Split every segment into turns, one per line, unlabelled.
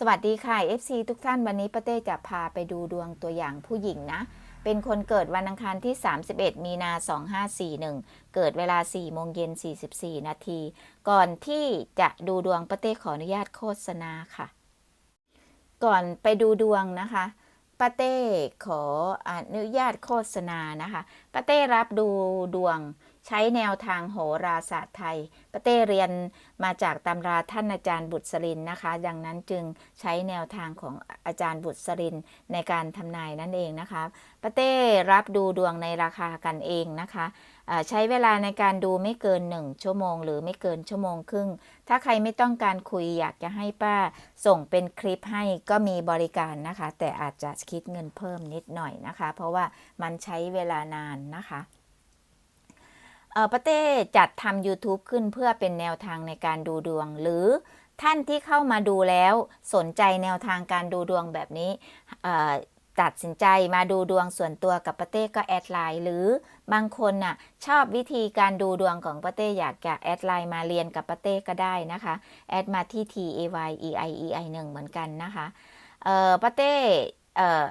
สวัสดีค่ะ FC ทุกท่านวันนี้ป้าเต้จะพาไปดูดวงตัวอย่างผู้หญิงนะ เป็นคนเกิดวันอังคารที่ 31 มีนา 2541 เกิดเวลา 4 โมงเย็น 44 นาที ก่อนที่จะดูดวงป้าเต้ขออนุญาตโฆษณาค่ะ ก่อนไปดูดวงนะคะป้าเต้ขออนุญาตโฆษณานะคะป้าเต้รับดูดวงใช้แนวทางโหราศาสตร์ไทยป้าเต้เรียนมาจากตำราท่านอาจารย์บุตรสรินนะคะ ดังนั้นจึงใช้แนวทางของอาจารย์บุตรสรินในการทำนายนั่นเองนะคะป้าเต้รับดูดวงในราคากันเองนะคะใช้เวลาในการดูไม่เกิน 1 ชั่วโมง หรือไม่เกินชั่วโมงครึ่ง ถ้าใครไม่ต้องการคุยอยากจะให้ป้าส่งเป็นคลิปให้ก็มีบริการนะคะ แต่อาจจะคิดเงินเพิ่มนิดหน่อยนะคะ เพราะว่ามันใช้เวลานานนะคะ ป้าเต้จัดทำ YouTube ขึ้นเพื่อเป็นแนวทางในการดูดวง หรือท่านที่เข้ามาดูแล้วสนใจแนวทางการดูดวงแบบนี้ตัดสินใจมาดูดวงส่วนตัวกับป้าเต้ก็แอดไลน์หรือบางคนน่ะชอบวิธีการดูดวงของป้าเต้อยากจะแอดไลน์มาเรียนกับป้าเต้ก็ได้นะคะแอดมาที่ t a y e i e i 1เหมือนกันนะคะเออป้าเต้เออ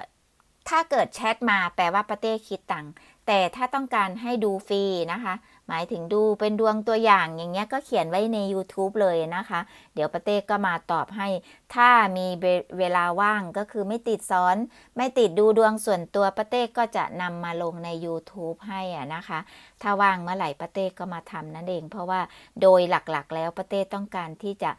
ถ้าเกิดแชทมาแปลว่าป้าเต้คิดตังค์แต่ถ้าต้องการให้ดูฟรีนะคะ หมายถึงดูเป็นดวงตัวอย่างอย่างเงี้ยก็เขียนไว้ใน YouTube เลยนะคะ เดี๋ยวป้าเต้ก็มาตอบให้ ถ้ามีเวลาว่างก็คือไม่ติดสอน ไม่ติดดูดวงส่วนตัวป้าเต้ก็จะนำมาลงใน YouTube ให้อะนะคะ ถ้าว่างเมื่อไหร่ป้าเต้ก็มาทำนั่นเอง เพราะว่าโดยหลักๆ แล้วป้าเต้ต้องการที่จะ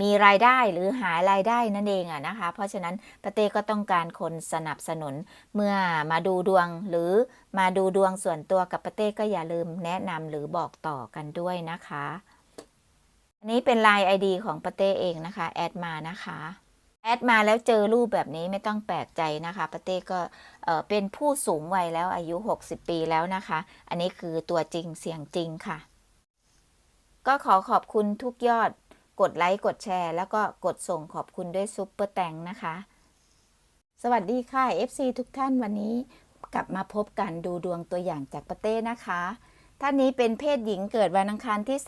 มีรายได้หรือหารายได้นั่นเองอะนะคะ เพราะฉะนั้นป้าเต้ก็ต้องการคนสนับสนุนเมื่อมาดูดวงหรือมาดูดวงส่วนตัวกับป้าเต้ก็อย่าลืมแนะนำหรือบอกต่อกันด้วยนะคะ อันนี้เป็น Line ID ของป้าเต้เองนะคะ แอดมานะคะแอดมาแล้วเจอรูปแบบนี้ไม่ต้องแปลกใจนะคะป้าเต้ก็เอ่อเป็นผู้สูงวัยแล้วอายุ 60 ปีแล้วนะคะ อันนี้คือตัวจริงเสียงจริงค่ะ ก็ขอขอบคุณทุกยอด กดไลค์กดแชร์ แล้วก็กดส่งขอบคุณด้วยซุปเปอร์แตงนะคะ สวัสดีค่ะ FC ทุกท่านวันนี้กลับมาพบกันดูดวงตัวอย่างจากป้าเต้นะคะ ท่านนี้เป็นเพศหญิงเกิดวันอังคารที่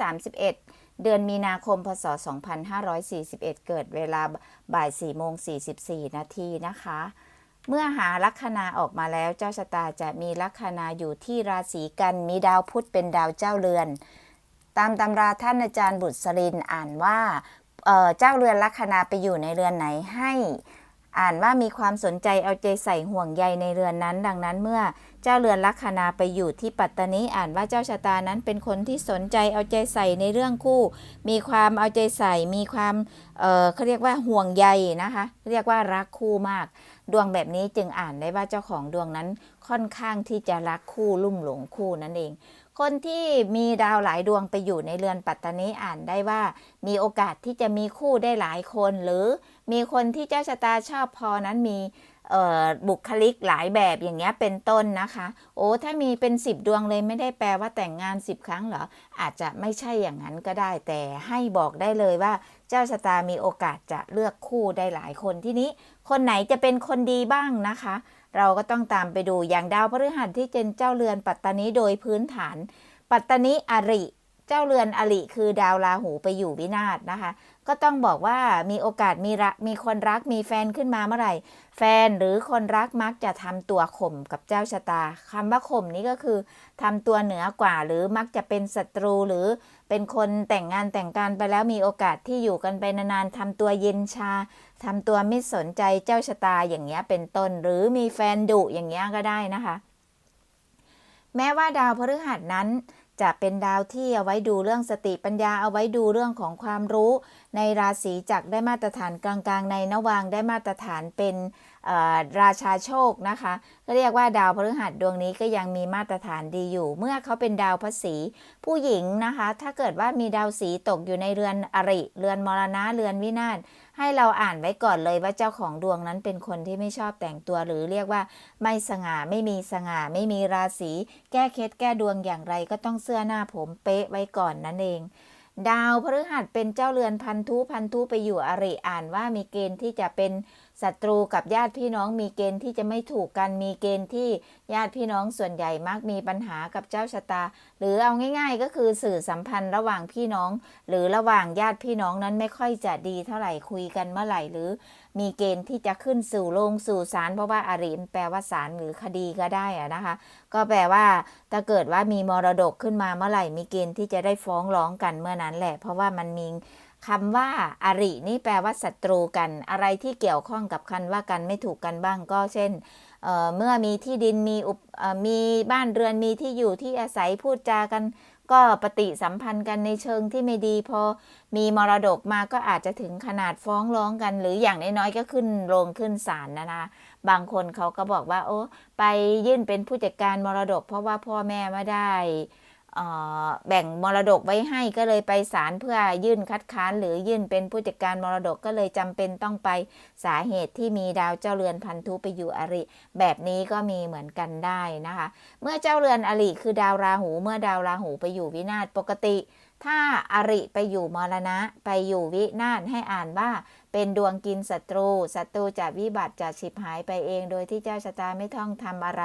31 เดือนมีนาคมพศ 2541 เกิดเวลาบ่าย4โมง44 นาทีนะคะ เมื่อหาลัคนาออกมาแล้วเจ้าชะตาจะมีลัคนาอยู่ที่ราศีกันมีดาวพุธเป็นดาวเจ้าเรือน ตามตำราท่านอาจารย์บุตรสรินอ่านว่าเอ่อเจ้าเรือนลัคนาไปอยู่ในเรือนไหนให้ อ่านว่ามีความสนใจเอาใจใส่ห่วงใยในเรือนนั้น ดังนั้นเมื่อเจ้าเรือนลัคนาไปอยู่ที่ปัตตานีอ่านว่าเจ้าชะตานั้นเป็นคนที่สนใจเอาใจใส่ในเรื่องคู่ มีความเอาใจใส่ มีความเอ่อเขาเรียกว่าห่วงใยนะคะ เรียกว่ารักคู่มาก ดวงแบบนี้จึงอ่านได้ว่าเจ้าของดวงนั้นค่อนข้างที่จะรักคู่ลุ่มหลงคู่นั่นเอง คนที่มีดาวหลายดวงไปอยู่ในเรือนปัตตานีอ่านได้ว่า มีโอกาสที่จะมีคู่ได้หลายคน หรือมีคนที่เจ้าชะตาชอบพอนั้นมีบุคลิกหลายแบบอย่างเงี้ยเป็นต้นนะคะ โอ้ถ้ามีเป็น 10 ดวงเลยไม่ได้แปลว่าแต่งงาน 10 ครั้งเหรอ อาจจะไม่ใช่อย่างนั้นก็ได้แต่ให้บอกได้เลยว่า เจ้าชะตามีโอกาสจะเลือกคู่ได้หลายคนที่นี้ คนไหนจะเป็นคนดีบ้างนะคะ เราก็ต้องตามไปดูอย่างดาวพฤหัสที่เป็นเจ้าเรือนปัตตานีโดยพื้นฐาน ปัตตานีอริ เจ้าเรือนอริคือดาวราหูไปอยู่วินาศนะคะ ก็ต้องบอกว่ามีโอกาสมีรักมีคนรักมีแฟนขึ้นมาเมื่อไหร่ แฟนหรือคนรักมักจะทำตัวข่มกับเจ้าชะตาคำว่าข่มนี้ก็คือทำตัวเหนือกว่าหรือมักจะเป็นศัตรูหรือ เป็นคนแต่งงานแต่งการไปแล้วมีโอกาสที่อยู่กันไปนานๆทำตัวเย็นชาทำตัวไม่สนใจเจ้าชะตาอย่างเงี้ยเป็นต้น หรือมีแฟนดุอย่างเงี้ยก็ได้นะคะ แม้ว่าดาวพฤหัสนั้น จะเป็นดาวที่เอาไว้ดูเรื่องสติปัญญาเอาไว้ดูเรื่องของความรู้ ในราศีจักรได้มาตรฐานกลางๆ ในนวางได้มาตรฐานเป็นราชาโชคนะคะก็เรียกว่าดาวพฤหัสดวงนี้ก็ยังมีมาตรฐานดีอยู่ เมื่อเขาเป็นดาวพระศีผู้หญิงนะคะ ถ้าเกิดว่ามีดาวสีตกอยู่ในเรือนอริ เรือนมรณะเรือนวินาศ ให้เราอ่านไว้ก่อนเลยว่าเจ้าของดวงนั้นเป็นคนที่ไม่ชอบแต่งตัวหรือเรียกว่า ไม่สง่าไม่มีสง่าไม่มีราศี แก้เคล็ดแก้ดวงอย่างไรก็ต้องเสื้อหน้าผมเป๊ะไว้ก่อนนั่นเอง ดาวพฤหัสเป็นเจ้าเรือนพันธุพันธุไปอยู่อริอ่านว่ามีเกณฑ์ที่จะเป็นศัตรูกับญาติพี่น้อง มีเกณฑ์ที่จะไม่ถูกกันมีเกณฑ์ที่ญาติพี่น้องส่วนใหญ่มักมีปัญหากับเจ้าชะตา หรือเอาง่าย ๆ ก็คือสื่อสัมพันธ์ระหว่างพี่น้อง หรือระหว่างญาติพี่น้องนั้นไม่ค่อยจะดีเท่าไหร่คุยกันเมื่อไหร่หรือ มีเกณฑ์ที่จะขึ้นสู่โรงสู่ศาลเพราะว่าอาริมแปลว่าศาลหรือคดีก็ได้อะนะคะ ก็แปลว่าถ้าเกิดว่ามีมรดกขึ้นมาเมื่อไหร่มีเกณฑ์ที่จะได้ฟ้องร้องกันเมื่อนั้นแหละ เพราะว่ามันมีคำว่าอารินี่แปลว่าศัตรูกัน อะไรที่เกี่ยวข้องกับคันว่ากันไม่ถูกกันบ้างก็เช่นเเมื่อมีที่ดินมีอุปเอ่อมีบ้านเรือนมีที่อยู่ที่อาศัยพูดจากัน ก็ปฏิสัมพันธ์กันในเชิงที่ไม่ดี พอมีมรดกมาก็อาจจะถึงขนาดฟ้องร้องกัน หรืออย่างน้อยๆก็ขึ้นโรงขึ้นศาลนะนะบางคนเขาก็บอกว่า โอ้ไปยื่นเป็นผู้จัดการมรดก เพราะว่าพ่อแม่ไม่ได้ แบ่งมรดกไว้ให้ก็เลยไปศาลเพื่อยื่นคัดค้าน หรือยื่นเป็นผู้จัดการมรดกก็เลยจำเป็นต้องไปสาเหตุที่มีดาวเจ้าเรือนพันธุไปอยู่อริ แบบนี้ก็มีเหมือนกันได้นะคะ เมื่อเจ้าเรือนอริคือดาวราหู เมื่อดาวราหูไปอยู่วินาศปกติ ถ้าอริไปอยู่มรณะ ไปอยู่วินาศให้อ่านว่า เป็นดวงกินศัตรู ศัตรูจะวิบัติจะฉิบหายไปเอง โดยที่เจ้าชะตาไม่ต้องทำอะไร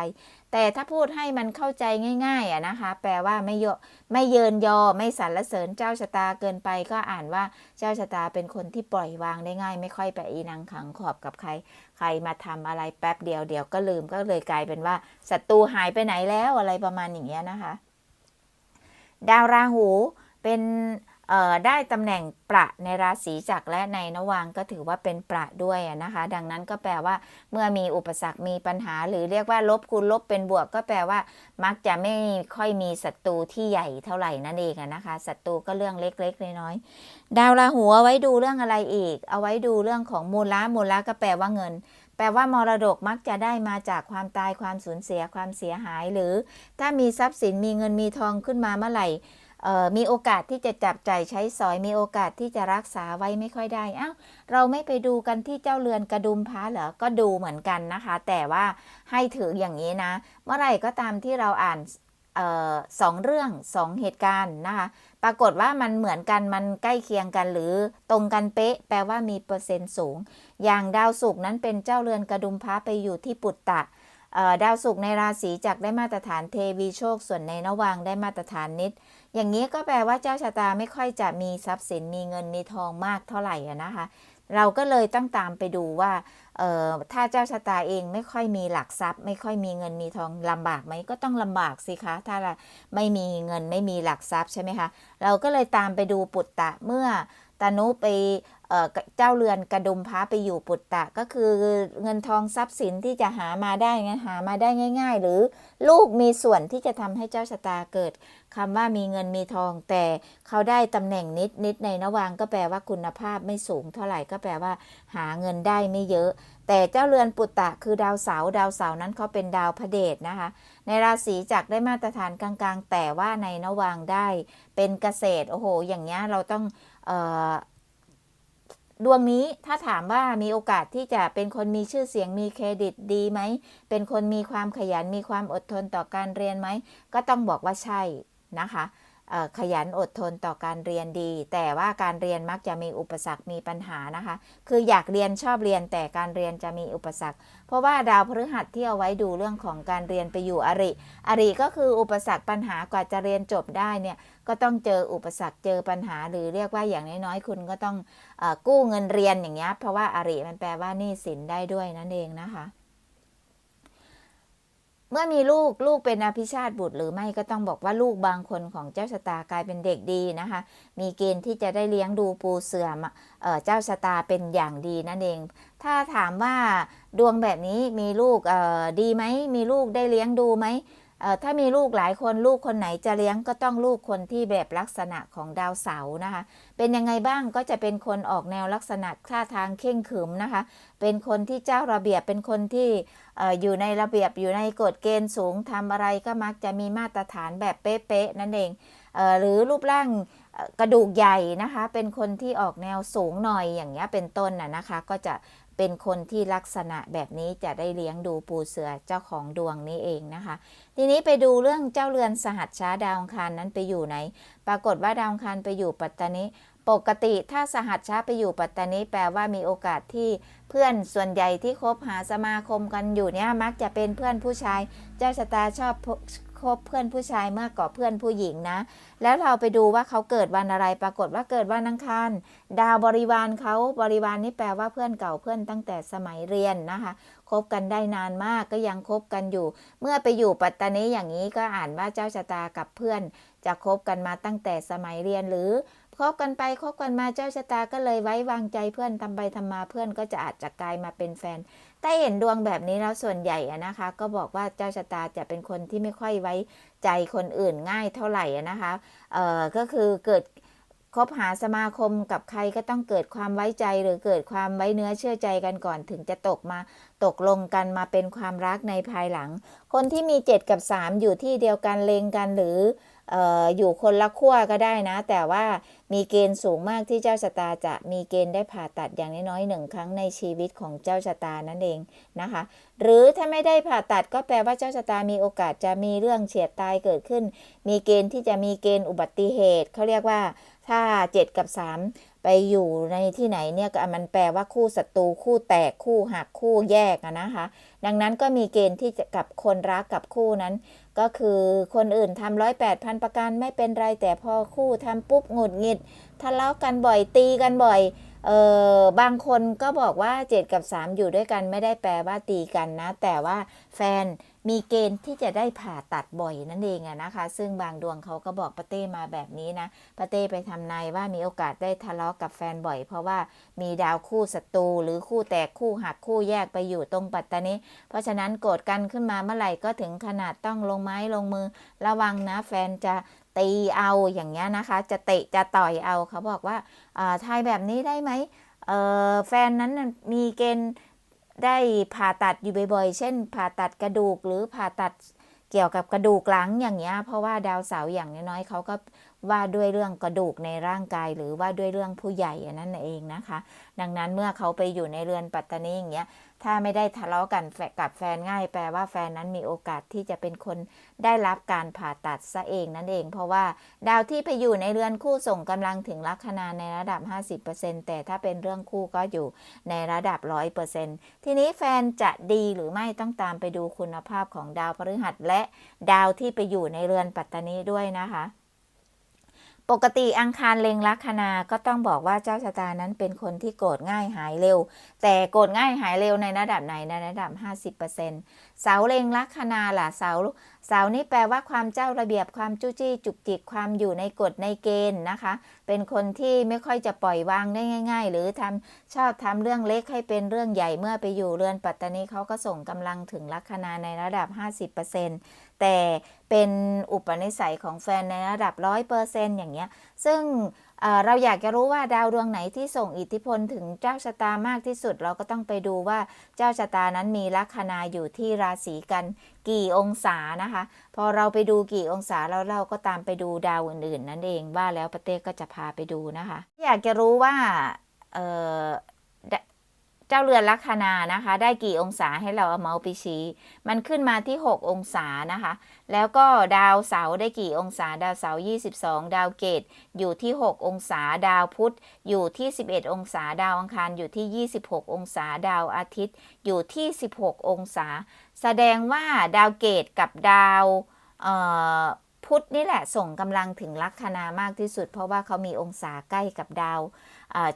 แต่ถ้าพูดให้มันเข้าใจง่ายๆอะนะคะ แปลว่าไม่โยไม่เยินยอไม่สรรเสริญเจ้าชะตาเกินไป ก็อ่านว่าเจ้าชะตาเป็นคนที่ปล่อยวางได้ง่าย ไม่ค่อยไปอีนังขังขอบกับใคร ใครมาทำอะไรแป๊บเดียวเดี๋ยวก็ลืมก็เลยกลายเป็นว่าศัตรูหายไปไหนแล้วอะไรประมาณอย่างเงี้ยนะคะ ดาวราหูเป็น ได้ตำแหน่งประในราศีจักรและในนวังก็ถือว่าเป็นประด้วยนะคะ ดังนั้นก็แปลว่า เมื่อมีอุปสรรคมีปัญหา หรือเรียกว่าลบคูณลบเป็นบวก ก็แปลว่า มักจะไม่ค่อยมีศัตรูที่ใหญ่เท่าไหร่นั่นเองนะคะศัตรูก็เรื่องเล็กๆน้อยๆดาวราหูเอาไว้ดูเรื่องอะไรอีก เอาไว้ดูเรื่องของมูลละมูลละก็แปลว่าเงินแปลว่ามรดกมักจะได้มาจากความตายความสูญเสียความเสียหาย หรือถ้ามีทรัพย์สินมีเงินมีทองขึ้นมาเมื่อไหร่ มีโอกาสที่จะจับใจ่ายใช้สอยมีโอกาสที่จะรักษาไว้ไม่ค่อยได้อ้าวเราไม่ไปดูกันที่เจ้าเรือนกระดุมพระเหรอก็ดูเหมือนกันนะคะ แต่ว่าให้ถืออย่างนี้นะ เมื่อไหร่ก็ตามที่เราอ่านออสองเรื่องสองเหตุการณ์นะคะ ปรากฏว่ามันเหมือนกันมันใกล้เคียงกันหรือตรงกันเป๊ะ แปลว่ามีเปอร์เซ็นต์สูง อย่างดาวศุกร์นั้นเป็นเจ้าเรือนกระดุมพระไปอยู่ที่ปุตตะดาวศุกร์ในราศีจักได้มาตรฐานเทวีโชคส่วนในนวางได้มาตรฐานนิด อย่างนี้ก็แปลว่าเจ้าชะตาไม่ค่อยจะมีทรัพย์สินมีเงินมีทองมากเท่าไหร่นะคะ เราก็เลยต้องตามไปดูว่าออถ้าเจ้าชะตาเองไม่ค่อยมีหลักทรัพย์ ไม่ค่อยมีเงินมีทองลำบากไหมก็ต้องลำบากสิคะ ถ้าไม่มีเงินไม่มีหลักทรัพย์ใช่ไหมคะเราก็เลยตามไปดูปุตตะเมื่อตานุไปเจ้าเรือนกระดุมพระไปอยู่ปุตตะก็คือเงินทองทรัพย์สินที่จะหามาได้ไงหามาได้ง่าย ๆ หรือลูกมีส่วนที่จะทำให้เจ้าชะตาเกิด คำว่ามีเงินมีทอง แต่เขาได้ตำแหน่งนิดนิดในนวางก็แปลว่าคุณภาพไม่สูงเท่าไหร่ก็แปลว่า หาเงินได้ไม่เยอะ แต่เจ้าเรือนปุตตะคือดาวเสาดาวเสานั้นเขาเป็นดาวพระเดชนะคะ ในราศีจักรได้มาตรฐานกลางๆ แต่ว่าในนวางได้เป็นเกษตรโอ้โห อย่างเงี้ยเราต้องเอ่อดวงนี้ถ้าถามว่ามีโอกาสที่จะเป็นคนมีชื่อเสียงมีเครดิตดีไหม เป็นคนมีความขยันมีความอดทนต่อการเรียนไหม ก็ต้องบอกว่าใช่ นะคะขยันอดทนต่อการเรียนดี แต่ว่าการเรียนมักจะมีอุปสรรคมีปัญหานะคะ คืออยากเรียนชอบเรียนแต่การเรียนจะมีอุปสรรค เพราะว่าดาวพฤหัสที่เอาไว้ดูเรื่องของการเรียนไปอยู่อริ อริก็คืออุปสรรคปัญหากว่าจะเรียนจบได้เนี่ยก็ต้องเจออุปสรรคเจอปัญหา หรือเรียกว่าอย่างน้อยๆคุณก็ต้องอกู้เงินเรียนอย่างเงี้ยเพราะว่าอริมันแปลว่านี้สินได้ด้วยนั่นเองนะคะ มื่อมีลูกลูกเป็นอภิชาติบุตรหรือไม่ก็ต้องบอกว่าลูกบางคนของเจ้าชะตากลายเป็นเด็กดีนะคะ มีเกณฑ์ที่จะได้เลี้ยงดูปูเสื่อมเออเจ้าชะตาเป็นอย่างดีนั่นเอง ถ้าถามว่าดวงแบบนี้มีลูกเออดีไหมมีลูกได้เลี้ยงดูไหมถ้ามีลูกหลายคนลูกคนไหนจะเลี้ยงก็ต้องลูกคนที่แบบลักษณะของดาวเสาร์นะคะ เป็นยังไงบ้างก็จะเป็นคนออกแนวลักษณะท่าทางเข่งขึมนะคะ เป็นคนที่เจ้าระเบียบเป็นคนที่ อยู่ในระเบียบอยู่ในกฎเกณฑ์สูงทำอะไรก็มักจะมีมาตรฐานแบบเป๊ะๆนั่นเองเอหรือรูปร่างกระดูกใหญ่นะคะ เป็นคนที่ออกแนวสูงหน่อยอย่างเงี้ยเป็นต้นน่ะนะคะ ก็จะเป็นคนที่ลักษณะแบบนี้จะได้เลี้ยงดูปูเสือเจ้าของดวงนี้เองนะคะ ทีนี้ไปดูเรื่องเจ้าเรือนสหัสช้าดาวังคารนั้นไปอยู่ไหน ปรากฏว่าดาวังคารไปอยู่ปัตตานี ปกติถ้าสหัสชาไปอยู่ปัตตานีแปลว่ามีโอกาสที่เพื่อนส่วนใหญ่ที่คบหาสมาคมกันอยู่เนี่ยมักจะเป็นเพื่อนผู้ชาย เจ้าชะตาชอบคบเพื่อนผู้ชายมากกว่าเพื่อนผู้หญิงนะ แล้วเราไปดูว่าเขาเกิดวันอะไรปรากฏว่าเกิดวันอังคารดาวบริวารเขาบริวารนี่แปลว่าเพื่อนเก่าเพื่อนตั้งแต่สมัยเรียนนะคะคบกันได้นานมากก็ยังคบกันอยู่ เมื่อไปอยู่ปัตตานีอย่างนี้ก็อ่านว่าเจ้าชะตากับเพื่อน จะคบกันมาตั้งแต่สมัยเรียนหรือ คบกันไปคบกันมาเจ้าชะตาก็เลยไว้วางใจเพื่อนทำไปทำมาเพื่อนก็จะอาจจะกลายมาเป็นแฟน แต่เห็นดวงแบบนี้แล้วส่วนใหญ่นะคะ ก็บอกว่าเจ้าชะตาจะเป็นคนที่ไม่ค่อยไว้ใจคนอื่นง่ายเท่าไหร่นะคะเอ่อก็คือเกิดคบหาสมาคมกับใครก็ต้องเกิดความไว้ใจหรือเกิดความไว้เนื้อเชื่อใจกันก่อนถึงจะตกมาตกลงกันมาเป็นความรักในภายหลัง คนที่มี 7 กับ 3 อยู่ที่เดียวกันเลงกันหรือ อออยู่คนละขั้วก็ได้นะ แต่ว่ามีเกณฑ์สูงมากที่เจ้าชะตาจะมีเกณฑ์ได้ผ่าตัดอย่างน้อยๆหนึ่งครั้งในชีวิตของเจ้าชะตานั่นเองนะคะ หรือถ้าไม่ได้ผ่าตัดก็แปลว่าเจ้าชะตามีโอกาสจะมีเรื่องเฉียดตายเกิดขึ้น มีเกณฑ์ที่จะมีเกณฑ์อุบัติเหตุเขาเรียกว่าถ้า 7 กับ 3 ไปอยู่ในที่ไหนเนี่ยก็มันแปลว่าคู่ศัตรูคู่แตกคู่หักคู่แยกนะคะ ดังนั้นก็มีเกณฑ์ที่จะกับคนรักกับคู่นั้น ก็คือคนอื่นทำร้อยแปดพันประการไม่เป็นไรแต่พอคู่ทำปุ๊บหงุดหงิดทะเลาะกันบ่อยตีกันบ่อยเออบางคนก็บอกว่า 7 กับ 3 อยู่ด้วยกันไม่ได้แปลว่าตีกันนะ แต่ว่าแฟน มีเกณฑ์ที่จะได้ผ่าตัดบ่อยนั่นเองอะนะคะ ซึ่งบางดวงเขาก็บอกปาเต้มาแบบนี้นะปาเต้ไปทำนายว่ามีโอกาสได้ทะเลาะกับแฟนบ่อย เพราะว่ามีดาวคู่ศัตรูหรือคู่แตกคู่หักคู่แยกไปอยู่ตรงปัตตานีเพราะฉะนั้นโกรธกันขึ้นมาเมื่อไหร่ก็ถึงขนาดต้องลงไม้ลงมือ ระวังนะแฟนจะตีเอาอย่างเงี้ยนะคะ จะเตะจะต่อยเอาเขาบอกว่าทายแบบนี้ได้ไหมแฟนนั้นมีเกณฑ์ ได้ผ่าตัดอยู่บ่อยๆ เช่น ผ่าตัดกระดูกหรือผ่าตัดเกี่ยวกับกระดูกหลังอย่างเงี้ย เพราะว่าดาวเสาร์อย่างน้อยๆเขาก็ว่าด้วยเรื่องกระดูกในร่างกายหรือว่าด้วยเรื่องผู้ใหญ่นั่นเองนะคะ ดังนั้นเมื่อเขาไปอยู่ในเรือนปัตตานีอย่างเงี้ย ถ้าไม่ได้ทะเลาะกันกับแฟนง่าย แปลว่าแฟนนั้นมีโอกาสที่จะเป็นคนได้รับการผ่าตัดซะเองนั่นเอง เพราะว่าดาวที่ไปอยู่ในเรือนคู่ส่งกำลังถึงลัคนาในระดับ 50%แต่ถ้าเป็นเรื่องคู่ก็อยู่ในระดับ 100%ทีนี้แฟนจะดีหรือไม่ต้องตามไปดูคุณภาพของดาวพฤหัสและดาวที่ไปอยู่ในเรือนปัตตานีด้วยนะคะ ปกติอังคารเล็งลัคนาก็ต้องบอกว่าเจ้าชะตานั้นเป็นคนที่โกรธง่ายหายเร็ว แต่โกรธง่ายหายเร็วในระดับไหนในระดับ 50%เสาเล็งลัคนาล่ะเสาเสานี่แปลว่าความเจ้าระเบียบความจุจี้จุกจิกความอยู่ในกฎในเกณฑ์นะคะ เป็นคนที่ไม่ค่อยจะปล่อยวางได้ง่าย ๆ หรือทำชอบทำเรื่องเล็กให้เป็นเรื่องใหญ่เมื่อไปอยู่เรือนปัตตานีเขาก็ส่งกำลังถึงลัคนาในระดับ 50% แต่เป็นอุปนิสัยของแฟนในระดับ100%อย่างเงี้ย ซึ่งเราอยากจะรู้ว่าดาวดวงไหนที่ส่งอิทธิพลถึงเจ้าชะตามากที่สุด เราก็ต้องไปดูว่าเจ้าชะตานั้นมีลัคนาอยู่ที่ราศีกันกี่องศานะคะ พอเราไปดูกี่องศาแล้วเราก็ตามไปดูดาวอื่นๆ นั่นเองว่าแล้วประเทศก็จะพาไปดูนะคะ อยากจะรู้ว่า เจ้าเรือนลัคนานะคะ ได้กี่องศาให้เราเอาเมาส์ไปชี้ มันขึ้นมาที่ 6 องศานะคะ แล้วก็ดาวเสาร์ได้กี่องศา ดาวเสาร์22 ดาวเกตอยู่ที่ 6 องศา ดาวพุธอยู่ที่ 11 องศา ดาวอังคารอยู่ที่ 26 องศา ดาวอาทิตย์ อยู่ที่ 16 องศา แสดงว่าดาวเกตกับดาวพุธนี่แหละส่งกำลังถึงลัคนามากที่สุด เพราะว่าเขามีองศาใกล้กับดาว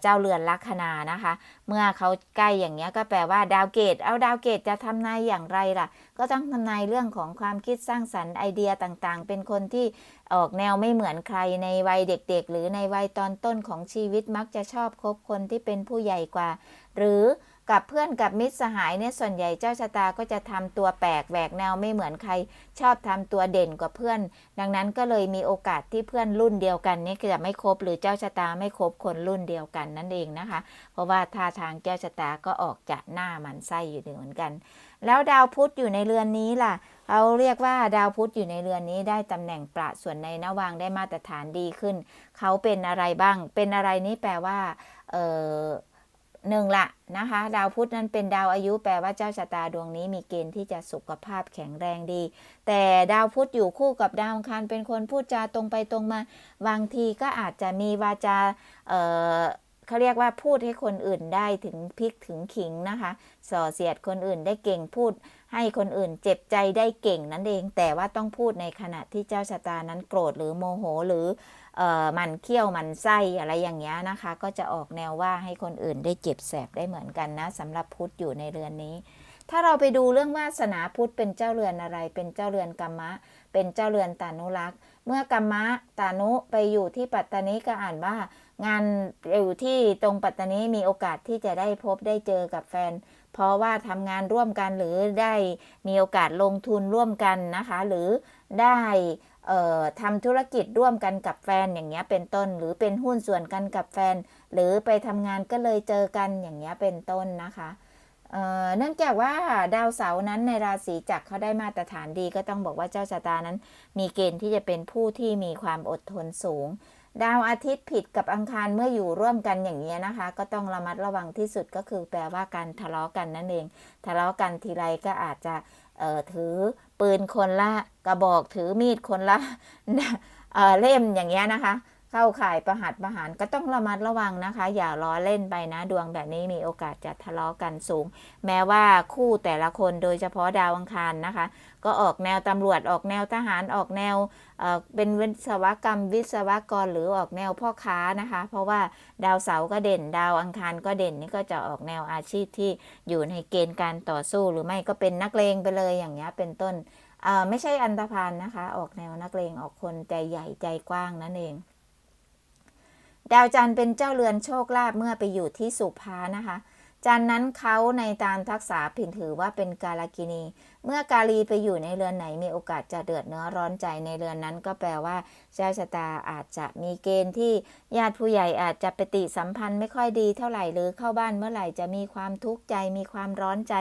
เจ้าเรือนลัคนานะคะ เมื่อเขาใกล้อย่างเงี้ยก็แปลว่าดาวเกต เอาดาวเกตจะทำนายอย่างไรล่ะ ก็ต้องทำนายเรื่องของความคิดสร้างสรรค์ไอเดียต่างๆ เป็นคนที่ออกแนวไม่เหมือนใครในวัยเด็ก ๆ หรือในวัยตอนต้นของชีวิตมักจะชอบคบคนที่เป็นผู้ใหญ่กว่า หรือ กับเพื่อนกับมิตรสหายเนี่ยส่วนใหญ่เจ้าชะตาก็จะทำตัวแปลกแหวกแนวไม่เหมือนใคร ชอบทำตัวเด่นกว่าเพื่อน ดังนั้นก็เลยมีโอกาสที่เพื่อนรุ่นเดียวกันนี่จะไม่คบหรือเจ้าชะตาไม่คบคนรุ่นเดียวกันนั่นเองนะคะ เพราะว่าท่าทางเจ้าชะตาก็ออกจะหน้ามันไส้อยู่เหมือนกัน แล้วดาวพุธอยู่ในเรือนนี้ล่ะเขาเรียกว่าดาวพุธอยู่ในเรือนนี้ได้ตำแหน่งประส่วนในนวางได้มาตรฐานดีขึ้น เขาเป็นอะไรบ้าง เป็นอะไรนี้แปลว่าเออ หนึ่งละนะคะ ดาวพุธนั้นเป็นดาวอายุแปลว่าเจ้าชะตาดวงนี้มีเกณฑ์ที่จะสุขภาพแข็งแรงดี แต่ดาวพุธอยู่คู่กับดาวอังคารเป็นคนพูดจาตรงไปตรงมาบางทีก็อาจจะมีวาจาเอ่อเขาเรียกว่าพูดให้คนอื่นได้ถึงพริกถึงขิงนะคะ ส่อเสียดคนอื่นได้เก่งพูด ให้คนอื่นเจ็บใจได้เก่งนั่นเอง แต่ว่าต้องพูดในขณะที่เจ้าชะตานั้นโกรธหรือโมโหหรือ มันเคี้ยวมันไส้อะไรอย่างเงี้ยนะคะ ก็จะออกแนวว่าให้คนอื่นได้เจ็บแสบได้เหมือนกันนะสำหรับพุทธอยู่ในเรือนนี้ ถ้าเราไปดูเรื่องวาสนาพุทธเป็นเจ้าเรือนอะไร เป็นเจ้าเรือนกรรมะ เป็นเจ้าเรือนตานุรักษ์ เมื่อกรรมะตานุไปอยู่ที่ปัตตานีก็อ่านว่างานอยู่ที่ตรงปัตตานีมีโอกาสที่จะได้พบได้เจอกับแฟน เพราะว่าทำงานร่วมกันหรือได้มีโอกาสลงทุนร่วมกันนะคะ หรือได้ ทำธุรกิจร่วมกันกับแฟนอย่างเงี้ยเป็นต้น หรือเป็นหุ้นส่วนกันกับแฟน หรือไปทำงานก็เลยเจอกันอย่างเงี้ยเป็นต้นนะคะเนื่องจากว่าดาวเสาร์นั้นในราศีจักรเขาได้มาตรฐานดีก็ต้องบอกว่าเจ้าชะตานั้น มีเกณฑ์ที่จะเป็นผู้ที่มีความอดทนสูง ดาวอาทิตย์ผิดกับอังคารเมื่ออยู่ร่วมกันอย่างนี้ยนะคะ ก็ต้องระมัดระวังที่สุดก็คือแปลว่าการทะเลาะกันนั่นเอง ทะเลาะกันทีไรก็อาจจะ ถือปืนคนละกระบอกถือมีดคนละเเล่มอย่างเงี้ยนะคะ เข้าข่ายประหัตประหารก็ต้องระมัดระวังนะคะ อย่าล้อเล่นไปนะดวงแบบนี้มีโอกาสจะทะเลาะกันสูง แม้ว่าคู่แต่ละคนโดยเฉพาะดาวอังคารนะคะ ก็ออกแนวตำรวจออกแนวทหารออกแนวเเป็นวิศวกรรมวิศวกรหรือออกแนวพ่อค้านะคะ เพราะว่าดาวเสาร์ก็เด่น ดาวอังคารก็เด่นนี่ก็จะออกแนวอาชีพที่อยู่ในเกณฑ์การต่อสู้หรือไม่ก็เป็นนักเลงไปเลยอย่างเงี้ยเป็นต้นไม่ใช่อันธพาลนะคะ ออกแนวนักเลงออกคนใจใหญ่ใจกว้างนั่นเอง ดาวจันทร์เป็นเจ้าเรือนโชคลาภเมื่อไปอยู่ที่สุภานะคะ จันนั้นเขาในตามทักษะผินถือว่าเป็นกาลกินี เมื่อกาลีไปอยู่ในเรือนไหนมีโอกาสจะเดือดเนื้อร้อนใจในเรือนนั้น ก็แปลว่าเจ้าชะตาอาจจะมีเกณฑ์ที่ญาติผู้ใหญ่อาจจะปฏิสัมพันธ์ไม่ค่อยดีเท่าไหร่หรือเข้าบ้านเมื่อไหร่จะมีความทุกข์ใจ มีความร้อนใจ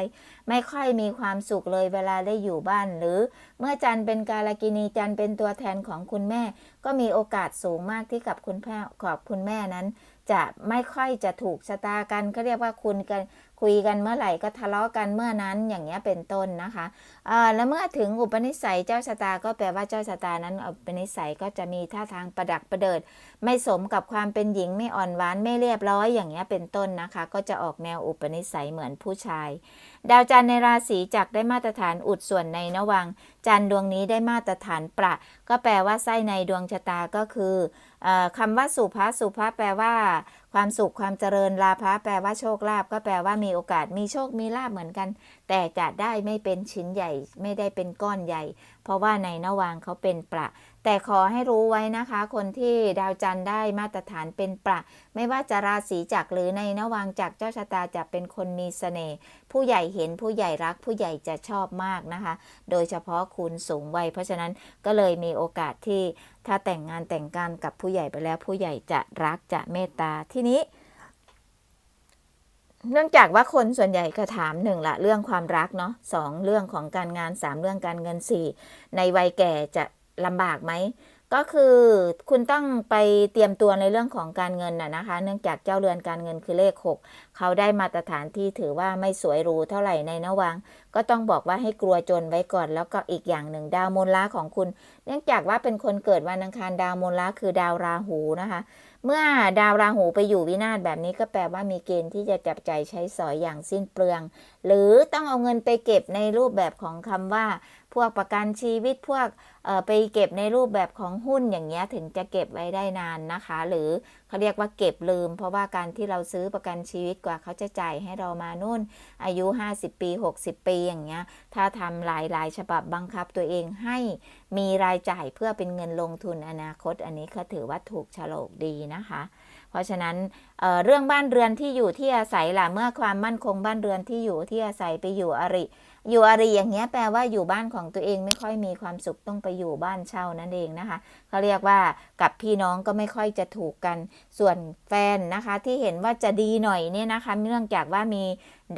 ไม่ค่อยมีความสุขเลยเวลาได้อยู่บ้าน หรือ เมื่อจันเป็นกาลกินีจันเป็นตัวแทนของคุณแม่ ก็มีโอกาสสูงมากที่กับคุณพ่อขอบคุณแม่นั้น จะไม่ค่อยจะถูกชะตากันเขาเรียกว่าคุณกันคุยกันเมื่อไหร่ก็ทะเลาะกันเมื่อนั้นอย่างเงี้ยเป็นต้นนะคะอ่าแล้วเมื่อถึงอุปนิสัยเจ้าชะตาก็แปลว่าเจ้าชะตานั้นอุปนิสัยก็จะมีท่าทางประดักประเดิด ไม่สมกับความเป็นหญิงไม่อ่อนหวานไม่เรียบร้อยอย่างเงี้ยเป็นต้นนะคะ ก็จะออกแนวอุปนิสัยเหมือนผู้ชายดาวจันทร์ในราศีจักได้มาตรฐานอุดส่วนในนวัง จันทร์ดวงนี้ได้มาตรฐานประ ก็แปลว่าไส้ในดวงชะตาก็คือออคำว่าสุภาสุภาแปลว่า ความสุขความเจริญลาภะแปลว่าโชคลาภก็แปลว่ามีโอกาสมีโชคมีลาภเหมือนกัน แต่จะได้ไม่เป็นชิ้นใหญ่ ไม่ได้เป็นก้อนใหญ่ เพราะว่าในนวางเขาเป็นประแต่ขอให้รู้ไว้นะคะ คนที่ดาวจันทร์ได้มาตรฐานเป็นประ ไม่ว่าจะราศีจักรหรือในนวางจักรเจ้าชะตาจะเป็นคนมีเสน่ห์ผู้ใหญ่เห็นผู้ใหญ่รักผู้ใหญ่จะชอบมากนะคะ โดยเฉพาะคุณสูงวัย เพราะฉะนั้นก็เลยมีโอกาสที่ถ้าแต่งงานแต่งการกับผู้ใหญ่ไปแล้วผู้ใหญ่จะรักจะเมตตาที่นี้เนื่องจากว่าคนส่วนใหญ่ก็ถามหนึ่งละเรื่องความรักเนาะสองเรื่องของการงานสามเรื่องการเงินสี่ในวัยแก่จะ ลำบากไหมก็คือคุณต้องไปเตรียมตัวในเรื่องของการเงินน่ะนะคะ เนื่องจากเจ้าเรือนการเงินคือเลข 6 เขาได้มาตรฐานที่ถือว่าไม่สวยหรูเท่าไหร่ในนวังก็ต้องบอกว่าให้กลัวจนไว้ก่อน แล้วก็อีกอย่างหนึ่งดาวมลลาของคุณ เนื่องจากว่าเป็นคนเกิดวันอังคารดาวมลลาคือดาวราหูนะคะ เมื่อดาวราหูไปอยู่วินาศแบบนี้ก็แปลว่ามีเกณฑ์ที่จะจับใจใช้สอยอย่างสิ้นเปลือง หรือต้องเอาเงินไปเก็บในรูปแบบของคำว่า พวกประกันชีวิตพวกไปเก็บในรูปแบบของหุ้นอย่างเงี้ยถึงจะเก็บไว้ได้นานนะคะ หรือ เขาเรียกว่าเก็บลืม เพราะว่าการที่เราซื้อประกันชีวิตกว่าเขาจะจ่ายให้เรามานู่น อายุ 50 ปี 60 ปีอย่างเงี้ย ถ้าทำหลายหลายฉบับบังคับตัวเองให้มีรายจ่ายเพื่อเป็นเงินลงทุนอนาคต อันนี้ก็ถือว่าถูกฉลกดีนะคะ เพราะฉะนั้นเเรื่องบ้านเรือนที่อยู่ที่อาศัยล่ะเมื่อความมั่นคงบ้านเรือนที่อยู่ที่อาศัยไปอยู่อริ อยู่อาริอย่างเงี้ยแปลว่าอยู่บ้านของตัวเองไม่ค่อยมีความสุขต้องไปอยู่บ้านเช่านั่นเองนะคะเขาเรียกว่ากับพี่น้องก็ไม่ค่อยจะถูกกันส่วนแฟนนะคะที่เห็นว่าจะดีหน่อยเนี่ยนะคะเนื่องจากว่ามี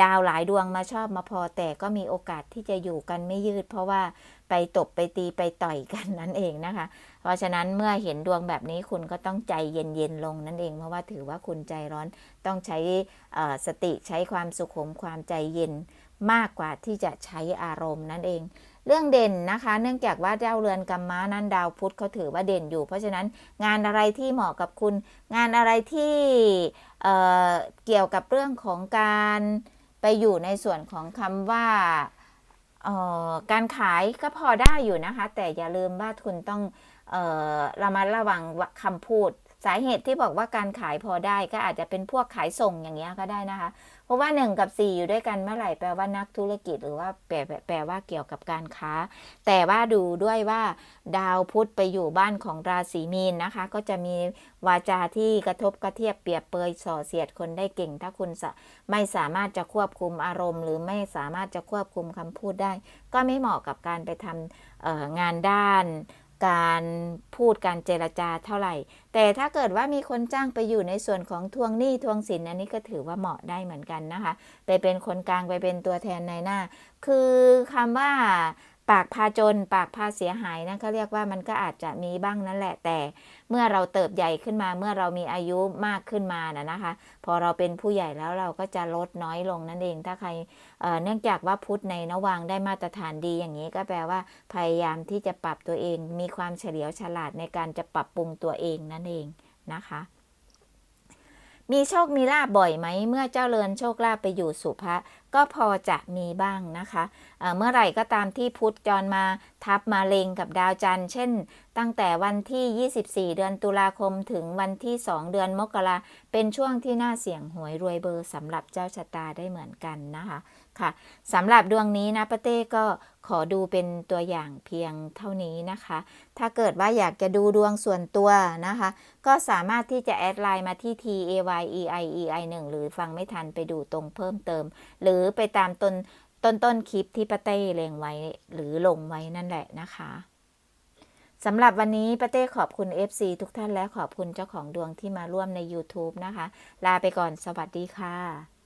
ดาวหลายดวงมาชอบมาพอแต่ก็มีโอกาสที่จะอยู่กันไม่ยืด เพราะว่าไปตบไปตีไปต่อยกันนั่นเองนะคะ เพราะฉะนั้นเมื่อเห็นดวงแบบนี้คุณก็ต้องใจเย็นๆลงนั่นเองเพราะว่าถือว่าคุณใจร้อนต้องใช้สติใช้ความสุขุมความใจเย็นมากกว่าที่จะใช้อารมณ์นั่นเอง เรื่องเด่นนะคะ เนื่องจากว่าเจ้าเรือนกรรมะนั้นดาวพุธเขาถือว่าเด่นอยู่ เพราะฉะนั้นงานอะไรที่เหมาะกับคุณ งานอะไรที่เเกี่ยวกับเรื่องของการไปอยู่ในส่วนของคำว่าการขายก็พอได้อยู่นะคะ แต่อย่าลืมว่าคุณต้อง ระมัดระวังคำพูด สาเหตุที่บอกว่าการขายพอได้ก็อาจจะเป็นพวกขายส่งอย่างเงี้ยก็ได้นะคะ เพราะว่า 1 กับ 4 อยู่ด้วยกันเมื่อไหร่แปลว่านักธุรกิจหรือว่าแปลแปลแปลว่าเกี่ยวกับการค้า แต่ว่าดูด้วยว่าดาวพุธไปอยู่บ้านของราศีมีนนะคะ ก็จะมีวาจาที่กระทบกระเทียบเปรียบเปยส่อเสียดคนได้เก่ง ถ้าคุณไม่สามารถจะควบคุมอารมณ์ หรือไม่สามารถจะควบคุมคำพูดได้ ก็ไม่เหมาะกับการไปทำงานด้าน การพูดการเจรจาเท่าไหร่ แต่ถ้าเกิดว่ามีคนจ้างไปอยู่ในส่วนของทวงหนี้ทวงสินอันนี้ก็ถือว่าเหมาะได้เหมือนกันนะคะ ไปเป็นคนกลางไปเป็นตัวแทนในหน้า คือคำว่าปากพาจน ปากพาเสียหายนะเขาเรียกว่ามันก็อาจจะมีบ้างนั่นแหละ แต่เมื่อเราเติบใหญ่ขึ้นมาเมื่อเรามีอายุมากขึ้นมานะนะคะ พอเราเป็นผู้ใหญ่แล้วเราก็จะลดน้อยลงนั่นเอง ถ้าใครเเนื่องจากว่าพุทธในนวังได้มาตรฐานดีอย่างนี้ก็แปลว่า พยายามที่จะปรับตัวเอง มีความเฉลียวฉลาดในการจะปรับปรุงตัวเองนั่นเองนะคะ มีโชคมีลาบบ่อยไหม เมื่อเจ้าเรือนโชคลาบไปอยู่สุภะก็พอจะมีบ้างนะคะเเมื่อไหร่ก็ตามที่พุธจรมาทับมาเลงกับดาวจันทร์ เช่น ตั้งแต่วันที่ 24 เดือนตุลาคมถึงวันที่ 2 เดือนมกราเป็นช่วงที่น่าเสี่ยงหวยรวยเบอร์สำหรับเจ้าชะตาได้เหมือนกันนะคะ ค่ะสำหรับดวงนี้นะป้าเต้ก็ขอดูเป็นตัวอย่างเพียงเท่านี้นะคะ ถ้าเกิดว่าอยากจะดูดวงส่วนตัวนะคะ ก็สามารถที่จะแอดไลน์มาที่ t a y e i e i 1หรือฟังไม่ทันไปดูตรงเพิ่มเติม หรือไปตามต้นต้นต้นคลิปที่ป้าเต้เลงไว้หรือลงไว้นั่นแหละนะคะสำหรับวันนี้ป้าเต้ขอบคุณ FC ทุกท่านและขอบคุณเจ้าของดวงที่มาร่วมใน YouTube นะคะ ลาไปก่อนสวัสดีค่ะ